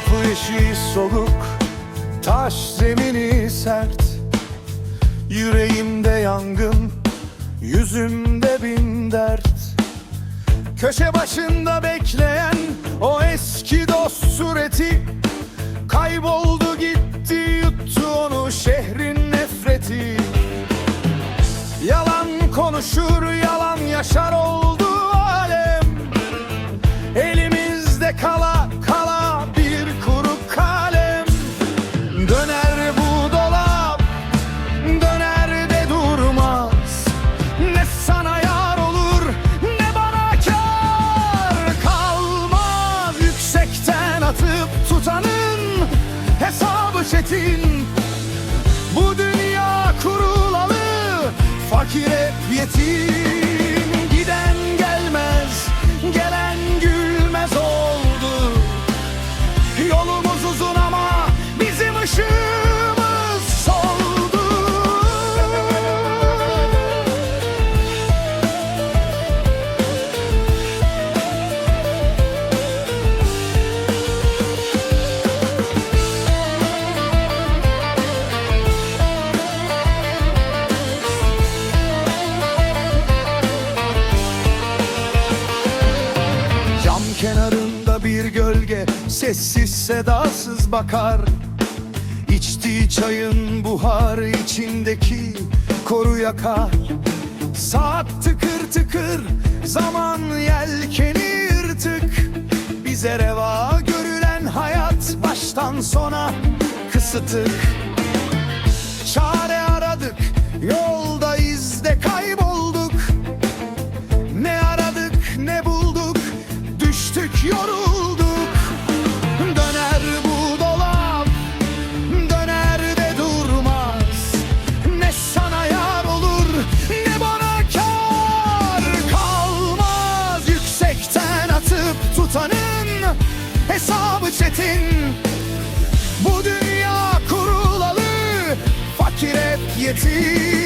Kapı eşiği soluk Taş zemini sert. Yüreğimde yangın Yüzümde bin dert. Köşe başında bekleyen O eski dost sureti. Kayboldu gitti yuttu onu şehrin nefreti. Yalan konuşur yalan yaşar çetin Bu dünya kurulalı fakir hep yetim Kenarında bir gölge sessiz sedasız bakar. İçtiği çayın buharı içindeki koru yakar. Saat tıkır tıkır zaman yelkeni yırtık. Bize reva görülen hayat baştan sona kısıtık Hesabı çetin. Bu dünya kurulalı Fakir hep yetim